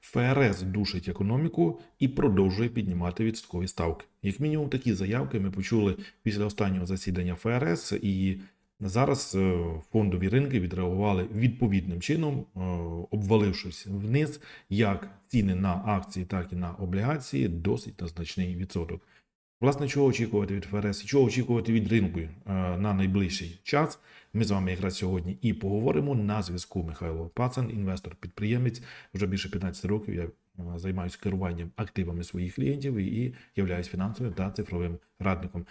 ФРС душить економіку і продовжує піднімати відсоткові ставки. Як мінімум, такі заявки ми почули після останнього засідання ФРС, і зараз е, фондові ринки відреагували відповідним чином, е, обвалившись вниз, як ціни на акції, так і на облігації, досить на значний відсоток. Власне, чого очікувати від ФРС, чого очікувати від ринку е, на найближчий час. Ми з вами якраз сьогодні і поговоримо на зв'язку. Михайло Пацан, інвестор, підприємець. Вже більше 15 років я е, займаюся керуванням активами своїх клієнтів і являюсь фінансовим та цифровим радником.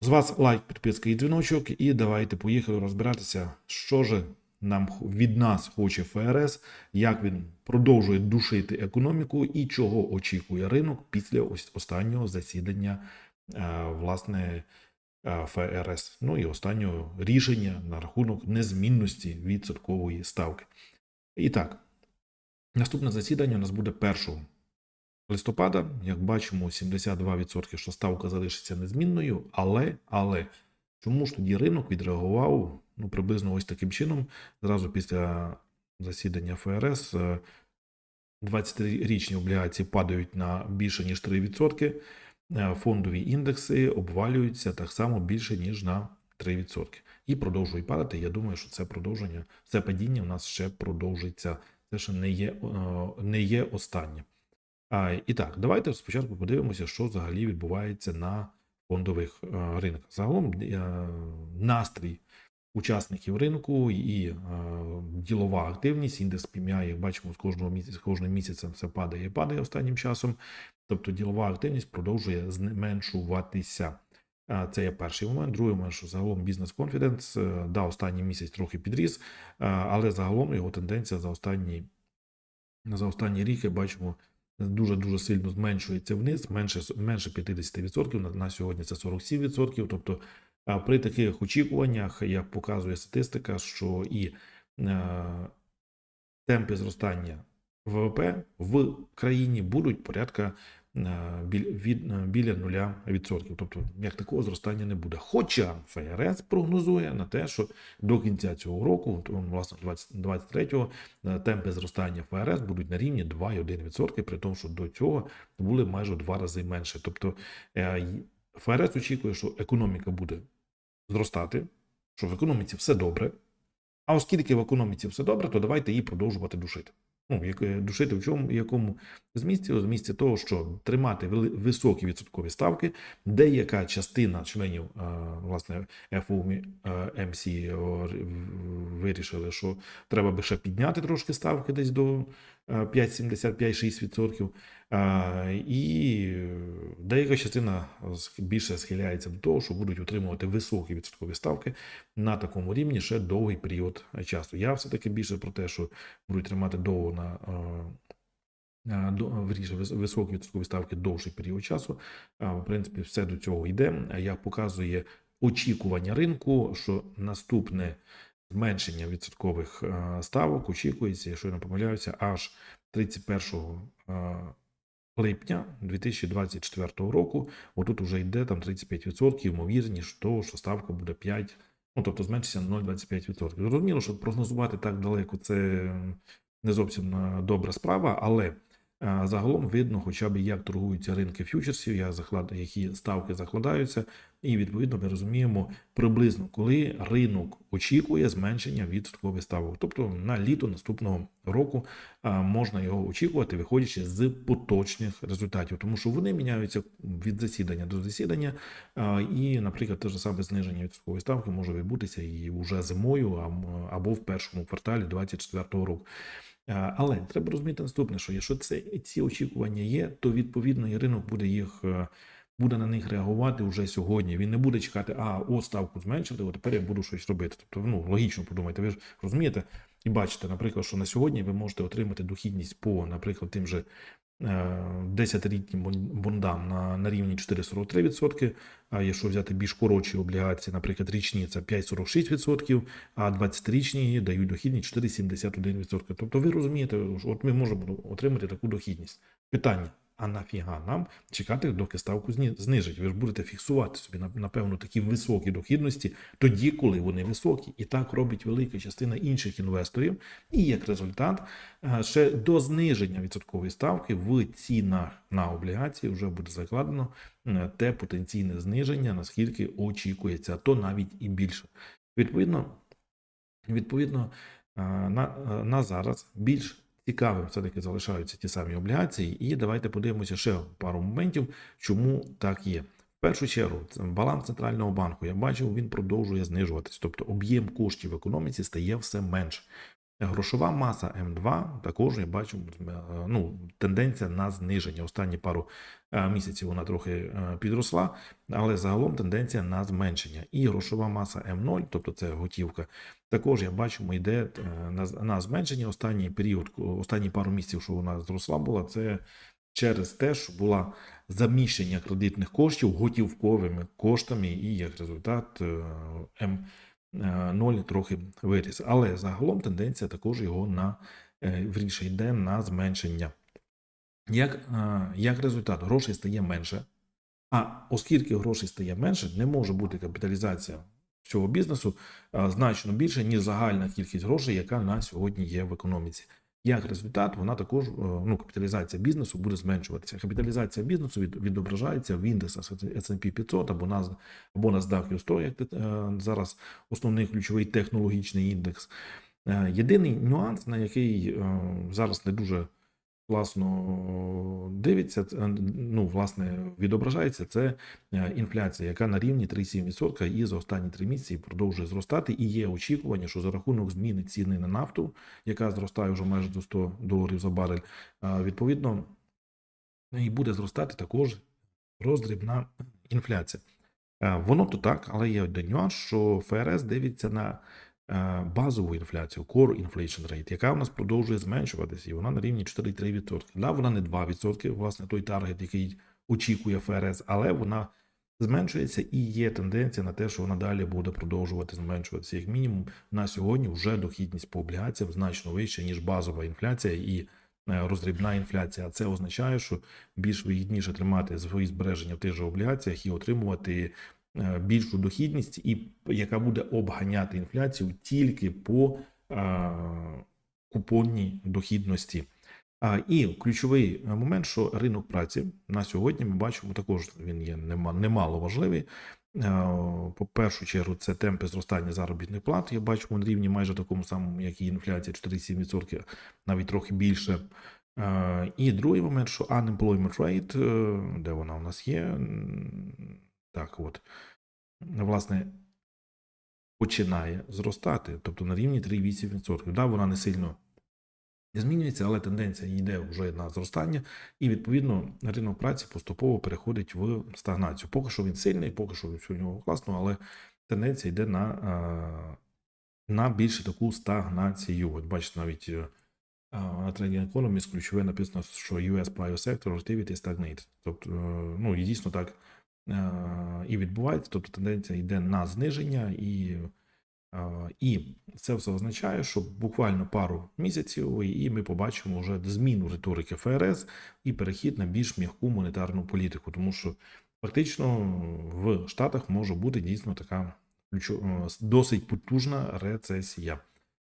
З вас лайк, підписка і дзвіночок, і давайте поїхали розбиратися, що ж нам від нас хоче ФРС, як він продовжує душити економіку і чого очікує ринок після ось останнього засідання е, власне е, ФРС. Ну і останнього рішення на рахунок незмінності відсоткової ставки. І так, наступне засідання у нас буде 1 листопада. Як бачимо, 72% що ставка залишиться незмінною, але, але чому ж тоді ринок відреагував ну, приблизно ось таким чином, зразу після засідання ФРС. е, 20-річні облігації падають на більше ніж 3%, е, фондові індекси обвалюються так само більше ніж на 3%. І продовжують падати. Я думаю, що це продовження, це падіння у нас ще продовжиться. Це ще не є, е, не є останнє. А, і так, давайте спочатку подивимося, що взагалі відбувається на фондових е, ринках. Загалом е, настрій учасників ринку і е, ділова активність, індекс PMI, як бачимо, з кожного місяця, з кожним місяцем все падає і падає останнім часом. Тобто ділова активність продовжує зменшуватися. Е, Це є перший момент. Другий момент, що загалом бізнес конфіденс, да, останній місяць трохи підріс, е, але загалом його тенденція за останній, за останній рік, як бачимо, дуже дуже сильно зменшується вниз, менше менше 50%, на, на сьогодні це 47%. Тобто при таких очікуваннях, як показує статистика, що і е, темпи зростання ВВП в країні будуть порядка е, е, біля 0%. Тобто як такого зростання не буде. Хоча ФРС прогнозує на те, що до кінця цього року, власне 2023-го, е, темпи зростання ФРС будуть на рівні 2,1%, при тому, що до цього були майже два рази менше. Тобто ФРС очікує, що економіка буде зростати, що в економіці все добре. А оскільки в економіці все добре, то давайте її продовжувати душити. Ну, як, е, душити в чому, якому змісті? Змісті того, що тримати високі відсоткові ставки, деяка частина членів е, власне FOMC е, вирішили, що треба би ще підняти трошки ставки десь до 5,75-6%. Е, І деяка частина більше схиляється до того, що будуть отримувати високі відсоткові ставки на такому рівні ще довгий період часу. Я все-таки більше про те, що будуть тримати довго на е, е, вірніше, високі відсоткові ставки довший період часу. В принципі, все до цього йде. Як показує очікування ринку, що наступне зменшення відсоткових е, ставок очікується, якщо я не помиляюся, аж 31 е, липня 2024 року. Отут вже йде там 35%, ймовірність того, що ставка буде 5, ну тобто зменшиться на 0,25%. Зрозуміло, що прогнозувати так далеко це не зовсім е, добра справа, але загалом видно, хоча б як торгуються ринки заклад, які ставки закладаються, і відповідно ми розуміємо приблизно, коли ринок очікує зменшення відсоткових ставок. Тобто на літо наступного року можна його очікувати, виходячи з поточних результатів, тому що вони міняються від засідання до засідання, і, наприклад, те ж саме зниження відсоткової ставки може відбутися і вже зимою або в першому кварталі 2024 року. Е, Але треба розуміти наступне, що якщо це ці очікування є, то відповідно і ринок буде їх е, буде на них реагувати вже сьогодні. Він не буде чекати, а о, ставку зменшили, от тепер я буду щось робити. Тобто, ну логічно подумайте, ви ж розумієте і бачите, наприклад, що на сьогодні ви можете отримати дохідність по, наприклад, тим же 10-літнім бондам на, на рівні 4,43%, а якщо взяти більш коротші облігації, наприклад, річні це 5,46%, а 20-річні дають дохідність 4,71%. Тобто ви розумієте, от ми можемо отримати таку дохідність. Питання: а нафіга нам чекати, доки ставку знижать. Ви ж будете фіксувати собі на- напевно такі високі дохідності тоді, коли вони високі. І так робить велика частина інших інвесторів. І як результат, е, ще до зниження відсоткової ставки в цінах на облігації вже буде закладено е, те потенційне зниження, наскільки очікується, то навіть і більше. Відповідно, відповідно е, на, на зараз більш цікавим все-таки залишаються ті самі облігації. І давайте подивимося ще пару моментів, чому так є. В першу чергу, баланс центрального банку. Я бачив, він продовжує знижуватись, тобто об'єм коштів в економіці стає все менше. Грошова маса М2 також я бачу е, ну, тенденція на зниження. Останні пару е, місяців вона трохи е, підросла, але загалом тенденція на зменшення. І грошова маса М0, тобто це готівка, також я бачимо, йде на, зменшення. Останній період, останні пару місяців, що вона зросла, була це через те, що була заміщення кредитних коштів готівковими коштами, і як результат е, М0 трохи виріс. Але загалом тенденція також його на е, вірніше йде на зменшення. Як, е, як результат, грошей стає менше. А оскільки грошей стає менше, не може бути капіталізація цього бізнесу значно більше, ніж загальна кількість грошей, яка на сьогодні є в економіці. Як результат, вона також е, ну, капіталізація бізнесу буде зменшуватися. Капіталізація бізнесу від, відображається в індексах S&P 500 або на або NASDAQ 100, як е, зараз основний ключовий технологічний індекс. Е, Єдиний нюанс, на який зараз не дуже класно дивиться, ну, власне, відображається, це е, інфляція, яка на рівні 3,7% і за останні три місяці продовжує зростати. І є очікування, що за рахунок зміни ціни на нафту, яка зростає вже майже до 100 доларів за барель, відповідно, і буде зростати також роздрібна інфляція. Е, Воно то так, але є один нюанс, що ФРС дивиться на базову інфляцію, core inflation rate, яка у нас продовжує зменшуватися, і вона на рівні 4,3%. Да, вона не 2%, власне, той таргет, який очікує ФРС, але вона зменшується і є тенденція на те, що вона далі буде продовжувати зменшуватися. Як мінімум, на сьогодні вже дохідність по облігаціям значно вища, ніж базова інфляція і е, роздрібна інфляція. Це означає, що більш вигідніше тримати свої збереження в тих же облігаціях і отримувати е, більшу дохідність, і яка буде обганяти інфляцію тільки по е, купонній дохідності. І ключовий момент, що ринок праці на сьогодні ми бачимо також він є нема- немало важливий. Е, По першу чергу, це темпи зростання заробітних плат. Я бачимо на рівні майже такому самому, як і інфляція, 4,7%, навіть трохи більше. Е, І другий момент, що unemployment rate, е, де вона у нас є? Так, от, власне, починає зростати, тобто на рівні 3,8%. Да, вона не сильно змінюється, але тенденція йде вже на зростання, і відповідно ринок праці поступово переходить в стагнацію. Поки що він сильний, поки що все у нього класно, але тенденція йде на, е, на більше таку стагнацію. От бачите, навіть е, на Trading Economist ключове написано, що US Private Sector Activity Stagnate. Тобто, е, ну і дійсно так е, і відбувається. Тобто тенденція йде на зниження і. Е, І це все означає, що буквально пару місяців, і ми побачимо вже зміну риторики ФРС і перехід на більш м'яку монетарну політику, тому що фактично в Штатах може бути дійсно така е, досить потужна рецесія.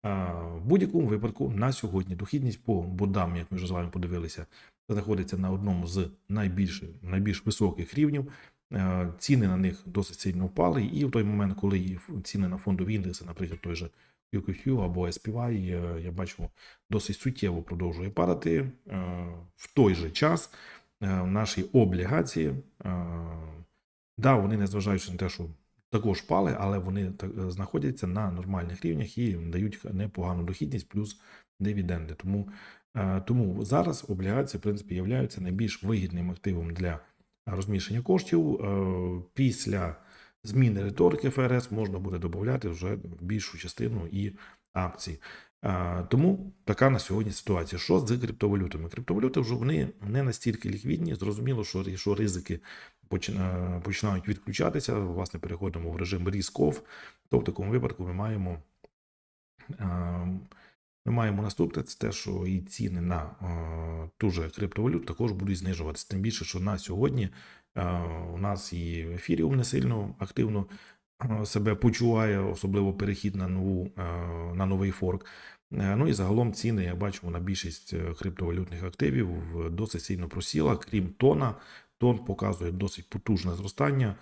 В будь-якому випадку на сьогодні дохідність по бодам, як ми вже з вами подивилися, знаходиться на одному з найбільш, найбільш високих рівнів. Е, Ціни на них досить сильно впали, і в той момент, коли ціни на фондові індекси, наприклад, той же QQQ або SPY, е, я бачу, досить суттєво продовжує падати. Е, В той же час наші облігації, да, вони незважаючи на те, що також пали, але вони знаходяться на нормальних рівнях і дають непогану дохідність плюс дивіденди. Тому, тому зараз облігації, в принципі, являються найбільш вигідним активом для розміщення коштів. Е, Після зміни риторики ФРС можна буде додати вже більшу частину і акцій. Е, Тому така на сьогодні ситуація. Що з криптовалютами? Криптовалюти вже вони не настільки ліквідні. Зрозуміло, що, що ризики починають відключатися. Власне, переходимо в режим risk-off. То в такому випадку ми маємо е, ми маємо наступне, це те, що і ціни на е, ту же криптовалюту також будуть знижуватися. Тим більше, що на сьогодні е, у нас і ефіріум не сильно активно е, себе почуває, особливо перехід на нову на новий форк. Ну і загалом ціни, як бачимо, на більшість криптовалютних активів досить сильно просіла, крім тона. Тон показує досить потужне зростання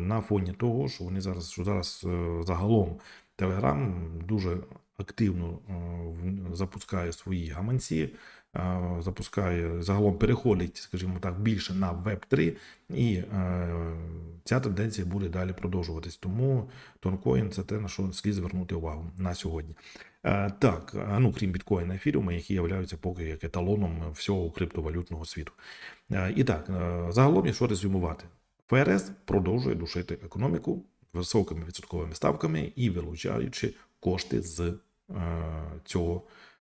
на фоні того, що вони зараз, що зараз загалом Telegram дуже активно е, запускає свої гаманці, е, запускає загалом переходить, скажімо так, більше на Web3, і е, ця тенденція буде далі продовжуватись. Тому тонкоін це те, на що слід звернути увагу на сьогодні. Так, ну крім біткоїна ефіріума, які являються поки як еталоном всього криптовалютного світу. І так, загалом, якщо резюмувати, ФРС продовжує душити економіку високими відсотковими ставками і вилучаючи кошти з цього.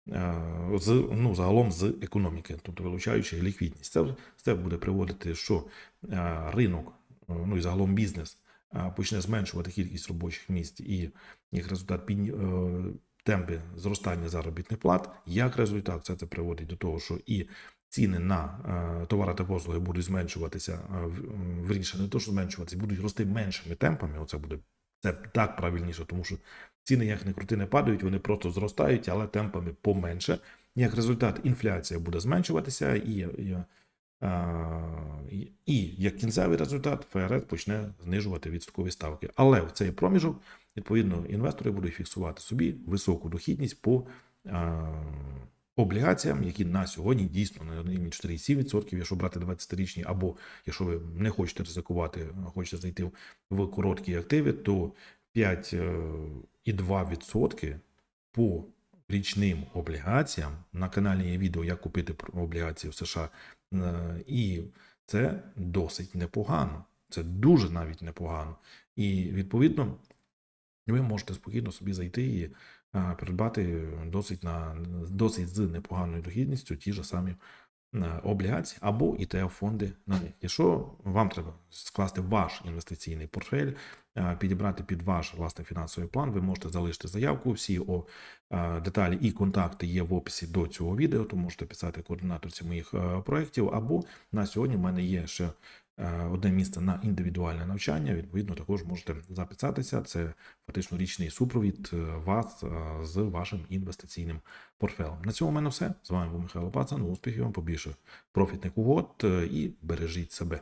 е, З ну загалом з економіки, тобто вилучаючи ліквідність, це це буде приводити, що е, ринок, е, ну і загалом бізнес е, почне зменшувати кількість робочих місць і як результат під, е, темпи зростання заробітних плат. Як результат, все це приводить до того, що і ціни на е, товари та послуги будуть зменшуватися, е, вірніше, не то, що зменшуватися, будуть рости меншими темпами. Оце буде це так правильніше, тому що ціни, як не крути, не падають, вони просто зростають, але темпами поменше. Як результат, інфляція буде зменшуватися, і, і, і, як кінцевий результат, ФРС почне знижувати відсоткові ставки. Але в цей проміжок, відповідно, інвестори будуть фіксувати собі високу дохідність по облігаціям, які на сьогодні дійсно на рівні 4,7%, якщо брати 20-річні, або якщо ви не хочете ризикувати, хочете зайти в короткі активи, то 5,2% по річним облігаціям. На каналі є відео, як купити облігації в США. Е, І це досить непогано. Це дуже навіть непогано. І відповідно ви можете спокійно собі зайти і е, придбати досить на досить з непоганою дохідністю ті ж самі е, облігації або etf фонди на них. Якщо вам треба скласти ваш інвестиційний портфель, е, підібрати під ваш власний фінансовий план, ви можете залишити заявку. Всі о, е, деталі і контакти є в описі до цього відео, то можете писати координаторці моїх е, проєктів. Або на сьогодні в мене є ще е, одне місце на індивідуальне навчання. Відповідно, також можете записатися. Це фактично річний супровід е, вас е, з вашим інвестиційним портфелем. На цьому в мене все. З вами був Михайло Пацан. Успіхів вам побільше профітних угод е, і бережіть себе.